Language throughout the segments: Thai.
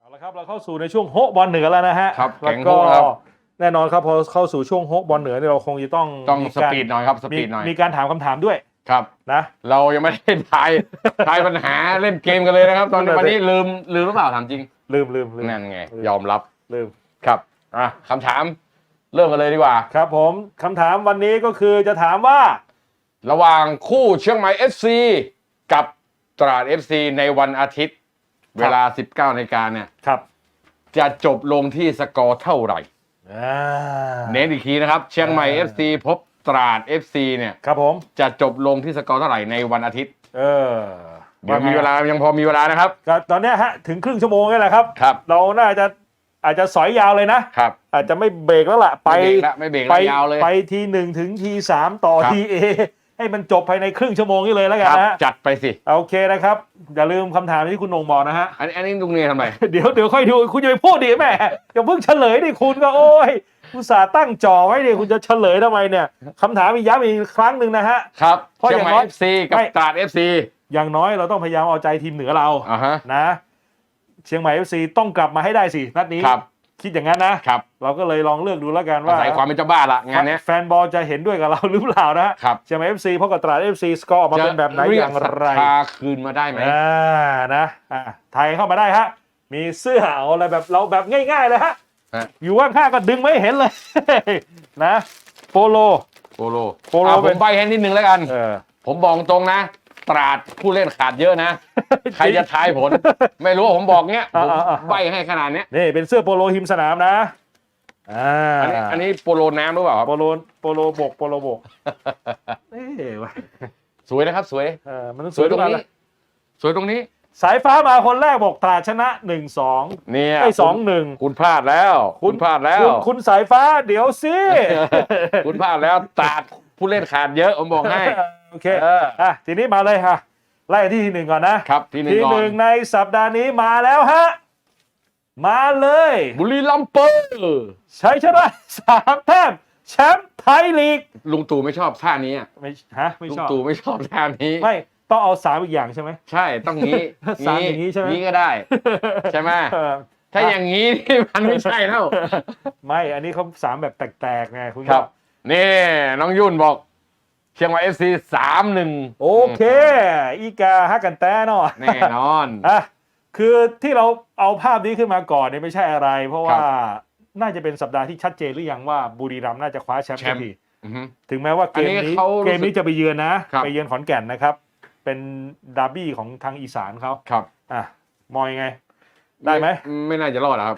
เอาละครับเราเข้าสู่ในช่วงโฮะบอลเหนือแล้วนะฮะครับแล้วแข่งก็โฮะครับ แน่นอนครับพอเข้าสู่ช่วงโฮะบอลเหนือเนี่ยเราคงจะต้องต้องมีสการปีดหน่อยครับสมีปีดหน่อย มีการถามคำถามด้วย ครับนะ เรายังไม่ได้ทายทายปัญหาเล่นเกมกันเลยนะครับ ตอนนี้นั่นวันน่ะสินี้ลืมลืมหรือเปล่าถามจริง ลืมลืมลืมนั่นไงลืมยอมรับลืมครับอะคำถาม เริ่มกันเลยดีกว่า ครับผมคำถามวันนี้ก็คือจะถามว่า ระหว่างคู่เชียงใหม่ FC กับตราด FC ในวันอาทิตย์ เวลา 19นาฬิกาเนี่ยครับ จะจบลงที่สกอร์เท่าไหร่อ่าเน้นอีกทีนะครับ เชียงใหม่อ่า FC พบ ตราด FC เนี่ยครับผม จะจบลงที่สกอร์เท่าไหร่ในวันอาทิตย์ เออเดี๋ยวมีเวลายังพอมีเวลานะครับ ก็ตอนเนี้ยฮะถึงครึ่งชั่วโมงนี่แหละครับ ครับ เราน่าจะอาจจะสอยยาวเลยนะ ครับ อาจจะไม่เบรกแล้วล่ะไปไม่เบรกละไม่เบรกไปละยาวเลยไปทีหนึ่งถึงทีสามต่อครับ ทีเอให้มันจบภายในครึ่งชั่วโมงนี้เลยแล้วคกันรับนะฮะจัดไปสิ โอเคนะครับ อย่าลืมคำถามที่คุณนงบอกนะฮะ อันอันนี้ลุงเนยทำไม เดี๋ยวเดี๋ยวค่อยดูคุณจะไปพูดดิแม่อย่าเพิ่งเฉลยดิคุณก็โอ้ย อุตส่าห์ตั้งจ่อไว้ดิคุณจะเฉลยทำไมเนี่ยคำถามอีกย้ำอีกครั้งหนึ่งนะฮะ ครับเพราะเชียอย่างงใหม่น้อยเอฟซีกับไม่ ตราดเอฟซีอย่างน้อยเราต้องพยายามเอาใจทีมเหนือเราอ่าฮะ นะ เชียงใหม่เอฟซีต้องกลับมาให้ได้สินัดนี้ ครับ คิดอย่างนั้นนะ ครับเราก็เลยลองเลือกดูแล้วกันอาว่าศัยความเป็นเจ้าบ้านละงานเนี้ยแฟนบอลจะเห็นด้วยกับเราหรือเปล่านะครับเชียงใหม่เอฟซีเพราะกับตราดเอฟซีสกอร์ออกมาเป็นแบบไหนจะเรีอยย่างกศรัทไรธาคืนมาได้ไหม อ่านะอ่าไทยเข้ามาได้ฮะ มีเสื้อเอาอะไรแบบเราแบบง่าย ๆ เลยฮะฮะ อยู่ข้างๆก็ดึงไม่เห็นเลย นะโปโล โปโลโปโลอะผเป็น มใบให้นิดนึงแล้วกัน เออ ผมบอกตรงนะ ตราดผู้เล่นขาดเยอะนะ ใครจะทายผล ไม่รู้ว่าผมบอกเงี้ยผมอ่าอ่าใบให้ขนาดเนี้ยนี่เป็นเสื้อโปโลหิมสนามนะอ่าอันนี้อันนี้โปโลน้ำหรือเปล่าครับโปโลโปโลบกโปโลบกเอ้ยวะสวยนะครับ สวย เออมันต้องสสววยยตทุรกงอันนี้เลยสวยตรงนี้ สายฟ้ามาคนแรกบอกตราดชนะหนึ่งสองเนี่ยไอ้สองหนึ่งคุณพลาดแล้ว คุณพลาดแล้ว คุณคุณสายฟ้าเดี๋ยวสิคุณพลาดแล้วตราดผู้เล่นขาดเยอะผมบอกให้โอเคเอออะทีนี้มาเลยค่ะไล่ที่ทีหนึ่งก่อนนะครับทีหนึ่งทีก่อหนึ่นงในสัปดาห์นี้มาแล้วฮะมาเลย บุรีรัมย์เปอร์ชัยชนะสามแต้มแชมป์ไทยลีกลุงตู่ไม่ชอบท่านี้อะไม่ฮะไม่ลุงชอบตู่ไม่ชอบท่านี้ไม่ ต้องเอาสามอีกอย่างใช่ไหม ใช่ต้องงี้ สามอย่างนี้ใช่ไหมงี้ก็ได้ ใช่ไหมเออถ้าอย่างนี้นี่มันไม่ใช่แล้วไม่อันนี้เขาสามแบบแตกๆไงคุณครับ นี่น้องยุ่นบอก เชียงใหม่เอฟซีสามหนึ่งโอเค อีกาฮักกันแต้เนาะแน่นอน อะคือที่เราเอาภาพนี้ขึ้นมาก่อนเนี่ยไม่ใช่อะไร เพราะว่าน่าจะเป็นสัปดาห์ที่ชัดเจนหรือยังว่าบุรีรัมย์น่าจะคว้าแชมป์แชสัมกป์ ทีอือฮึ ถึงแม้ว่าเกมอันนี้นี้เขารู้สึกเกมนี้จะไปเยือนนะครับ ไปเยือนขอนแก่นนะครับ เป็นดาร์บี้ของทางอีสานเขาครับอะมอยงไง ได้ไหม ไม่น่าจะรอดอะครับ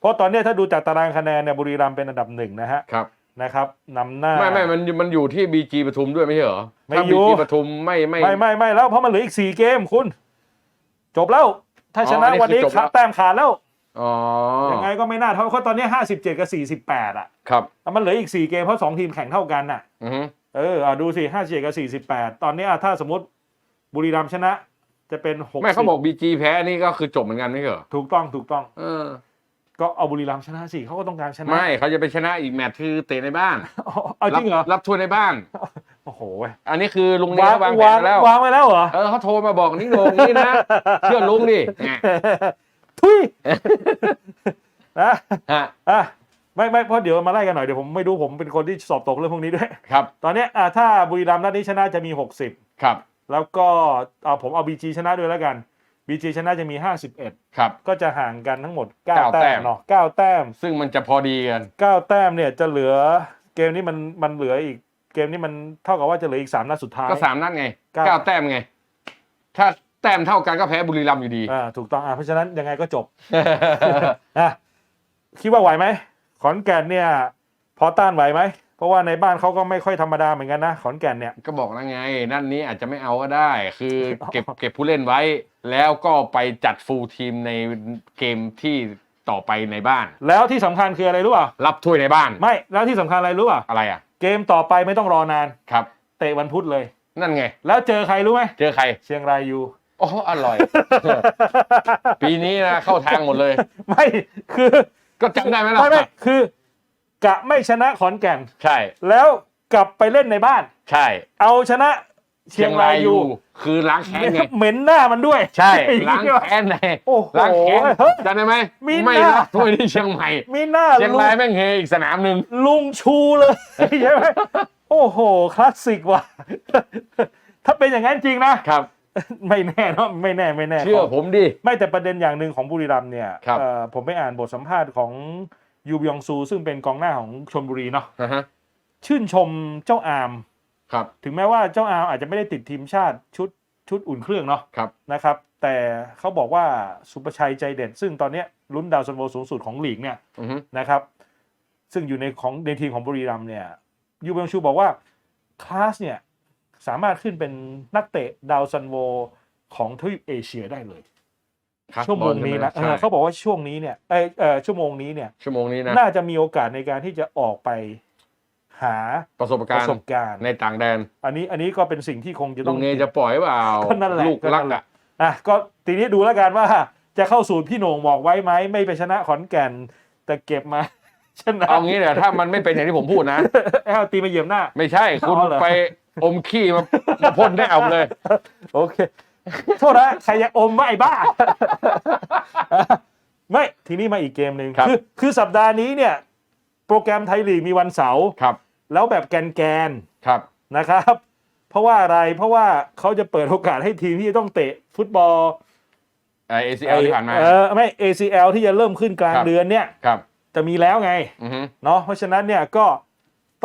เพราะตอนเนี้ยถ้าดูจากตารางคะแนนเนี่ยบุรีรัมย์เป็นอันดับหนึ่งนะฮะครับนะครับนำหน้าไม่ไม่มันมันอยู่ที่บีจีปทุมด้วยไม่ใช่เหรอไม่ถ้าอยู่บีจีปทุมไม่ไม่ไม่ไม่ไม่แล้วเพราะมันเหลืออีกสี่เกมคุณ จบแล้ว ถ้าอ๋อชนะอันนี้วันนี้คือจบแล้วขาแต้มขาดแล้วอ๋อยังไงก็ไม่น่าเท่าเพราะตอนนี้ห้าสิบเจ็ดกับสี่สิบแปดอะครับแล้วมันเหลืออีกสี่เกมเพราะสองทีมแข่งเท่ากันน่ะอือฮึเอออะดูสิห้าสิบเจ็ดกับสี่สิบแปดตอนนี้อะถ้าสมมติ บุรีรัมย์ชนะ จะเป็นหกไม่เขาบอกบีจีแพ้นี่ก็คือจบเหมือนกันไม่ใช่เหรอถูกต้องถูกต้อง เออ ก็เอาบุรีรัมย์ชนะสิเขาก็ต้องการชนะไม่เขาจะไปชนะอีกแมตช์คือเตะในบ้านเอาเอาจริงเหรอรับถ้วยในบ้าน โอ้โหเว้ยอันนี้คือลุงเนยวางเขาวางแผนวางมาแล้ววางไว้แล้วเหรอเออเขาโทรมาบอกนี่โหนงนี่นะเชื่อลุงดิแหมทุยนะฮะอะไม่ไม่เพราะเดี๋ยวมาไล่กันหน่อยเดี๋ยวผมไม่รู้ผมเป็นคนที่สอบตกเรื่องพวกนี้ด้วย ครับ ตอนเนี้ยอะถ้าบุรีรัมย์นัดนี้ชนะจะมี 60 ครับ แล้วก็เอาผมเอาบีจีชนะด้วยแล้วกันบีจีชนะจะมี 51 ครับ ก็จะห่างกันทั้งหมดเก้า9แต้แต้ม มเนาะ9แต้ม ซึ่งมันจะพอดีกัน 9 แต้มเนี่ยจะเหลือเกมนี้มันมันเหลืออีกเกมนี้มันเท่ากับว่าจะเหลืออีก 3 นัดสุดท้าย ก็สามนัดไงเก้า เก้าแต้มไง ถ้าแต้มเท่ากันก็แพ้บุรีรัมย์อยู่ดี อ่าถูกต้องอะเพราะฉะนั้นยังไงก็จบ อะคิดว่าไหวไหมขอนแก่นเนี่ย พอต้านไหวไหม เพราะว่าในบ้านเขาก็ไม่ค่อยธรรมดาเหมือนกันนะขอนแก่นเนี่ยก็บอกแล้วไง นั่นนี้อาจจะไม่เอาก็ได้ คือเก็บเก็บผู้เล่นไว้ แล้วก็ไปจัดฟูลทีมในเกมที่ต่อไปในบ้าน แล้วที่สำคัญคืออะไรรู้เปล่ารับถ้วยในบ้าน ไม่แล้วที่สำคัญอะไรรู้เปล่าอะไรอะเกมต่อไปไม่ต้องรอนาน ครับ เตะวันพุธเลย นั่นไง แล้วเจอใครรู้ไหมเจอใคร เชียงรายยู โอ้อร่อย ปีนี้นะเข้าทางหมดเลย ไม่คือก็จำได้ไหมล่ะ ไม่ไม่คือ กะไม่ชนะขอนแก่น ใช่ แล้วกลับไปเล่นในบ้าน ใช่เอาชนะเชียงรายยูคือล้างแค้นไงเหม็นหน้ามันด้วย ใช่ล้างแค้นไงโอ้โหล้างแค้นเฮ้ยจำได้ไหมมีไม่หน้ารับถ้วยที่เชียงใหม่มีหน้าเชียงลุรายแม่งเฮอีกสนามหนึ่งลุงชูเลยใช่ไหมโอ้โหคลาสสิกว่ะถ้าเป็นอย่างนั้นจริงนะครับ ไม่แน่เนอะไม่แน่ไม่แน่เชื่อผมดิไม่แต่ประเด็นอย่างหนึ่งของบุรีรัมย์เนี่ยครับเอ่อผมไปอ่านบทสัมภาษณ์ของ ยูบยองซูซึ่งเป็นกองหน้าของชลบุรีเนาะนะฮะชื่นชมเจ้าอามครับถึงแม้ว่าเจ้าอามอาจจะไม่ได้ติดทีมชาติชุดชุดอุ่นเครื่องเนาะครับ นะครับ แต่เขาบอกว่าสุประชัยใจเด็ด ซึ่งตอนเนี้ยลุ้นดาวซันโวสูงสุดของลีกเนี่ยอือฮึนะครับ ซึ่งอยู่ในของในทีมของบุรีรัมย์เนี่ยยูเบงชูบอกว่าคลาสเนี่ยสามารถขึ้นเป็นนักเตะดาวซันโวของทวีปเอเชียได้เลย ครับชั่วโมงนี้นะบอลใช่ไหเออเขาบอกว่าช่วงนี้เนี่ยเอยเออชั่วโมงนี้เนี่ยชั่วโมงนี้นะน่าจะมีโอกาสในการที่จะออกไปหาประสบปการระณ์สบการณ์ในต่างแดน อันนี้อันนี้ก็เป็นสิ่งที่คงจะต้ลุองงเนจะปล่อยเปล่าก็นั่นแหละลูกก็รันั่กนแหละอะอะก็ทีนี้ดูแล้วกันว่าจะเข้าสู่พี่โหน่งบอกไว้ไหมไม่ไปชนะขอนแก่น แต่เก็บมาชนะเอางี้เนี่ยถ้ามันไม่เป็นอย่างที่ผมพูดนะเอาตีมาเหยียบหน้า ไม่ใช่คุณเอาเหรอไปอมขี้มามาพ่นได้เอาเลย โอเค โทษนะใครอยากอมว่าไอ้บ้า ไม่ทีนี้มาอีกเกมหนึ่งครับ คือคือสัปดาห์นี้เนี่ย โปรแกรมไทยลีกมีวันเสาร์ครับแล้วแบบแกนแกนครับ ๆนะครับ เพราะว่าอะไรเพราะว่าเขาจะเปิดโอกาสให้ทีมที่จะต้องเตะฟุตบอลไอเอซีเอลที่ผ่านมา เออไม่ ACL ที่จะเริ่มขึ้นกลางครับ เดือนเนี่ย ครับ จะมีแล้วไง อือฮึเนาะเพราะฉะนั้นเนี่ยก็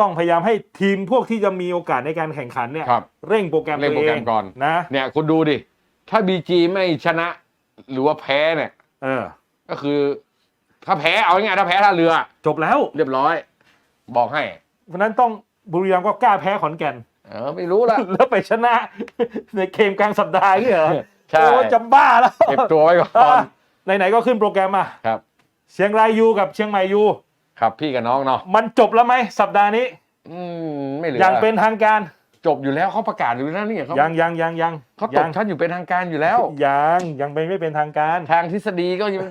ต้องพยายามให้ทีมพวกที่จะมีโอกาสในการแข่งขันเนี่ยครับ เร่งโปรแกรมเร่งตัวโปรเอแกรงมก่อน นะ เนี่ยคุณดูดิ ถ้าบีจีไม่ชนะ หรือว่าแพ้เนี่ย เออ ก็คือ ถ้าแพ้เอาง่ายๆถ้าแพ้ท่าเรือ จบแล้ว เรียบร้อย บอกให้ เพราะฉะนั้นต้องบุรีรัมย์ก็กล้าแพ้ขอนแก่น เออไม่รู้ละ แล้วไปชนะ ในเกมกลางสัปดาห์นี่เหรอใช่ โอ้จะบ้าแล้วเก็บตัวไว้ก่อนอะไหนๆก็ขึ้นโปรแกรมมาครับ เชียงรายยูกับเชียงใหม่ยูครับพี่กับน้องเนาะมันจบแล้วไหมสัปดาห์นี้ อืมไม่เหลืออย่างเป็นทางการ จบอยู่แล้วเขาประกาศอยู่แล้วนี่เขายังยังยังยังเขาตยักชั้นอยู่เป็นทางการอยู่แล้วยังยังไม่ไม่เป็นทางการ ทางทฤษฎีก็ยัง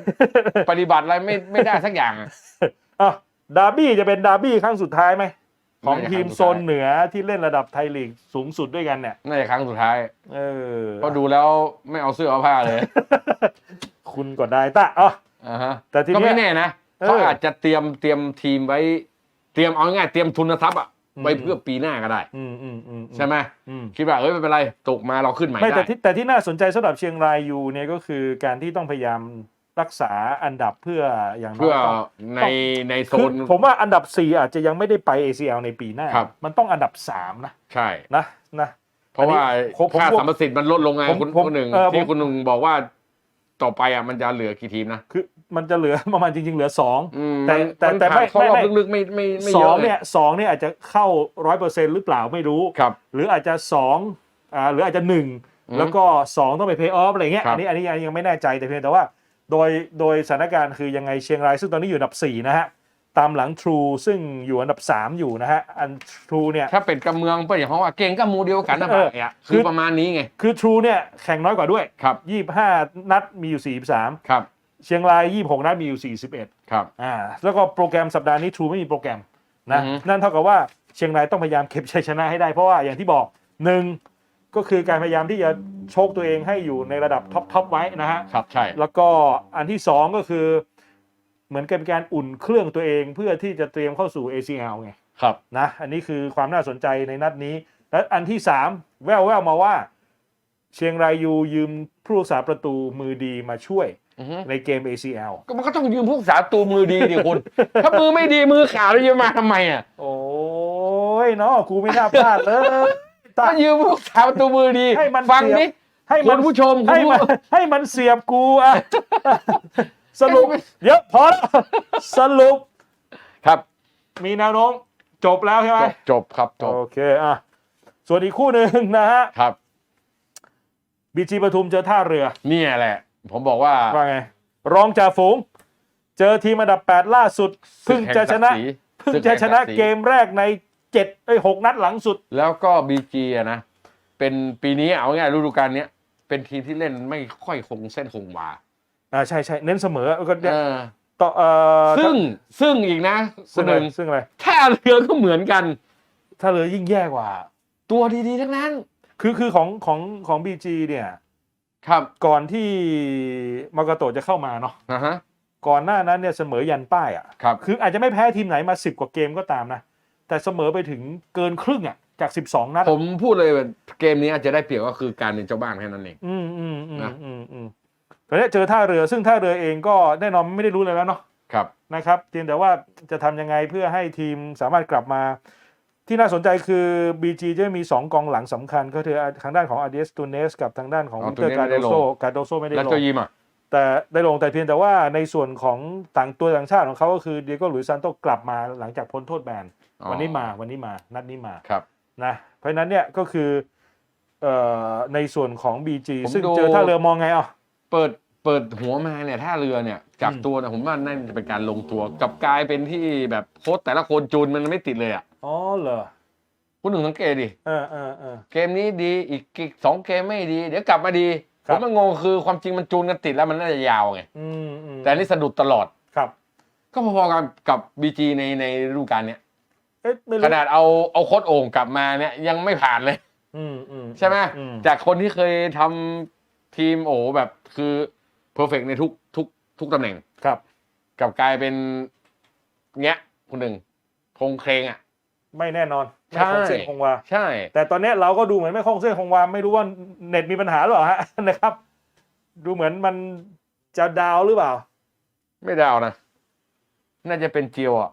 ปฏิบัติอะไรไม่ไม่ได้สักอย่างอะอะดาร์บี้จะเป็นดาร์บี้ครั้งสุดท้ายไหมของน่าจะทีมครั้งสุดโซท้ายนเหนือที่เล่นระดับไทยลีกสูงสุดด้วยกันเนี่ยน่าจะครั้งสุดท้าย เออก็ดูแล้วไม่เอาเสื้อเอาผ้าเลย คุณก็ได้ตะอะอ่าฮะแต่ทีเนี้ยก็ไม่แน่นะเออเขาอาจจะเตรียมเตรียมทีมไว้ เตรียมเอาง่ายๆเตรียมทุนทรัพย์อะอืม ไว้เพื่อปีหน้าก็ได้อืมอืมอืมใช่ไหมอืมคิดว่าเอ้ยไม่เป็นไรตกมาเราขึ้นใหม่ไม่แต่ได้ที่แต่ที่น่าสนใจสำหรับเชียงรายยูเนี่ยก็คือการที่ต้องพยายามรักษาอันดับเพื่ออย่างน้เพื่ออยต้องในในโซคือนผมว่าอันดับ 4 อาจจะยังไม่ได้ไป ACL ในปีหน้าครับมันต้องอันดับ 3 นะ ใช่นะนะเพราะว่าอันนี้ผมผมค่าสัมประสิทธิ์มันลดลงไงผมคุณผมคุณหนึ่งเออผมที่คุณหนึ่งบอกว่าต่อไปอะมันจะเหลือกี่ทีมนะคือ มันจะเหลือประมาณจริง ๆ เหลือ2อืมแต่มันแต่มันแต่ผ่านไม่เข้ารอบไม่ไม่ลึกๆไม่ไม่ไม่สเยองอะเนี่ยสองเนี่ยอาจจะเข้าร้อยเปอร์เซ็นต์หรือเปล่าไม่รู้ครับหรืออาจจะสองอ่าหรืออาจจะหนึ่งอืมแล้วก็สองต้องไปเพย์ออฟอะไรเงี้ยครับอันนี้อันนี้ยังไม่แน่ใจแต่เพียงแต่ว่า โดยโดยสถานการณ์คือยังไงเชียงราย ซึ่งตอนนี้อยู่อันดับ4นะฮะตามหลัง True ซึ่งอยู่อันดับ 3 อยู่นะฮะ อัน True เนี่ยถ้าเป็นกับเมืองเพื่อนอย่างเขาว่าเก่งกับหมูเดียวกันนะเอบ่าอยอะคืคืออประมาณนี้ไง คือ True เนี่ยแข่งน้อยกว่าด้วยครับ25 นัดมีอยู่ 43ครับ เชียงราย 26 นัดมีอยู่ 41ครับ อ่าแล้วก็โปรแกรมสัปดาห์นี้ True ไม่มีโปรแกรมนะอือฮึ นั่นเท่ากับว่าเชียงรายต้องพยายามเก็บชัยชนะให้ได้เพราะว่าอย่างที่บอกหนึ่งก็คือการพยายามที่จะโชคตัวเองให้อยู่ในระดับท็อปทอปไว้นะฮะ ครับใช่ แล้วก็อันที่สองก็คือ เหมือนกับเป็นการอุ่นเครื่องตัวเองเพื่อที่จะเตรียมเข้าสู่ ACL ไงครับ นะอันนี้คือความน่าสนใจในนัดนี้ และอันที่สามแววแววมาว่า เชียงรายยูยืมผู้รักษาประตูมือดีมาช่วยอือฮึ ในเกม ACL ก็มันก็ต้องยืมพวกสาตัวมือดีดิคุณ ถ้ามือไม่ดีมือขาวแล้วจะมาทำไมอะ โอ้ยเนาะกูไม่น่าพลาดเลยตาก็ยืมพวกสาวตัวมือดี ให้มันฟังเสียบดิให้คุมันณผู้ชมคุณให้ผู้มันให้มันเสียบกูอะสรุปเดี๋ยวพอแล้วสรุป ครับ มีแนวโน้มจบแล้วใช่ไหมจบจบครับจบโอเคอะส่วนอีกคู่หนึ่งนะฮะครับบีจีปทุมเจอท่าเรือ เนี่ยแหละ ผมบอกว่า ว่าไง รองจ่าฝูง เจอทีมอันดับ 8 ล่าสุดเพิ่งจะชนะศึกแห่งศักดิ์ศรีเพิ่งจะชนะศึกแห่งศักดิ์ศรีเกมแรกในเจ็ดไอ้ยหกนัดหลังสุด แล้วก็บีจีอะนะ เป็นปีนี้เอาง่ายฤดูกาลเนี้ยเป็นทีมที่เล่นไม่ค่อยคงเส้นคงวาอ่าใช่ใช่เน้นเสมอก็เนี่ยเออต่อเอ่อซึ่งซึ่งอีกนะคุซึ่ณงหอะไรนึ่งซึ่งอะไรท่าเรือก็เหมือนกันถ้าเลยยิ่งแย่กว่า ตัวดีๆทั้งนั้น คือคือของของของบีจีเนี่ย ครับก่อนที่มากาโตะจะเข้ามาเนาะนะฮะ ก่อนหน้านั้นเนี่ยเสมอยันป้ายอะครับ คืออาจจะไม่แพ้ทีมไหนมาสิบกว่าเกมก็ตามนะ แต่เสมอไปถึงเกินครึ่งอะจากสิบสองนัดผมพูดเลยว่าเกมนี้อาจจะได้เปรียบก็คือการเป็นเจ้าบ้านแค่นั้นเอง อืมอืมอืมนะ อืมอืมตอนนี้เจอท่าเรือซึ่งท่าเรือเองก็แน่นอนไม่ได้รู้เลยแล้วเนาะ ครับ นะครับเพียงแต่ว่าจะทำยังไงเพื่อให้ทีมสามารถกลับมา ที่น่าสนใจคือ BG จะมี 2 กองหลังสำคัญ ก็คือทางด้านของอาเดสตูเนสกับทางด้านของอ๋อวิเตอร์ Tunes การไม่โดได้ลงโซการโดโซไม่ได้แล้วลโจงยิมอะแต่ได้ลงแต่เพียงแต่ว่าในส่วนของต่างตัวต่างชาติของเขาก็คือเดียโก้หลุยส์ซานโตกลับมาหลังจากพ้นโทษแบนอ๋อวันนี้มาวันนี้มานัดนี้มาครับนะเพราะฉะนั้นเนี่ยก็คือเอ่อในส่วนของ BG ผมซึ่งดูเจอท่าเรือมองไงอะเปิดเปิดหัวมาเนี่ยท่าเรือเนี่ยจากอืมตัวเนี่ยผมว่าน่าจะเป็นการลงตัวกลับกลายเป็นที่แบบโค้ชแต่ละคนจูนมันไม่ติดเลยอะ อ๋อเหรอคุณหนึ่งสังเกตดิเออเออเออ เกมนี้ดีอีกอีกสองเกมไม่ดี เดี๋ยวกลับมาดีครัผบมมันงงคือความจริงมันจูนกันติดแล้วมันน่าจะยาวไงอืมอืมแต่อันนี่สะดุดตลอด ครับ ก็พอๆกับกับบีจีในในฤดูกาลเนี้ยเอ๊ะไม่รู้ขนาดเอาเอาโค้ชโอ่งกลับมาเนี่ยยังไม่ผ่านเลย อืมอืมใช่ไหมอืมจากคนที่เคยทำทีมโอ้แบบคือเพอร์เฟกในทุกทุกทุกตำแหน่ง ครับ กลับกลายเป็นเงี้ยคนหนึ่งคงเครงอะ ไม่แน่นอนไม่ใช่คงเส้นคงวาใช่ แต่ตอนเนี้ยเราก็ดูเหมือนไม่คงเส้นคงวาไม่รู้ว่าเน็ตมีปัญหาหรือเปล่าฮะนะครับ ดูเหมือนมันจะดาวหรือเปล่า ไม่ดาวนะ น่าจะเป็นเจียวอะ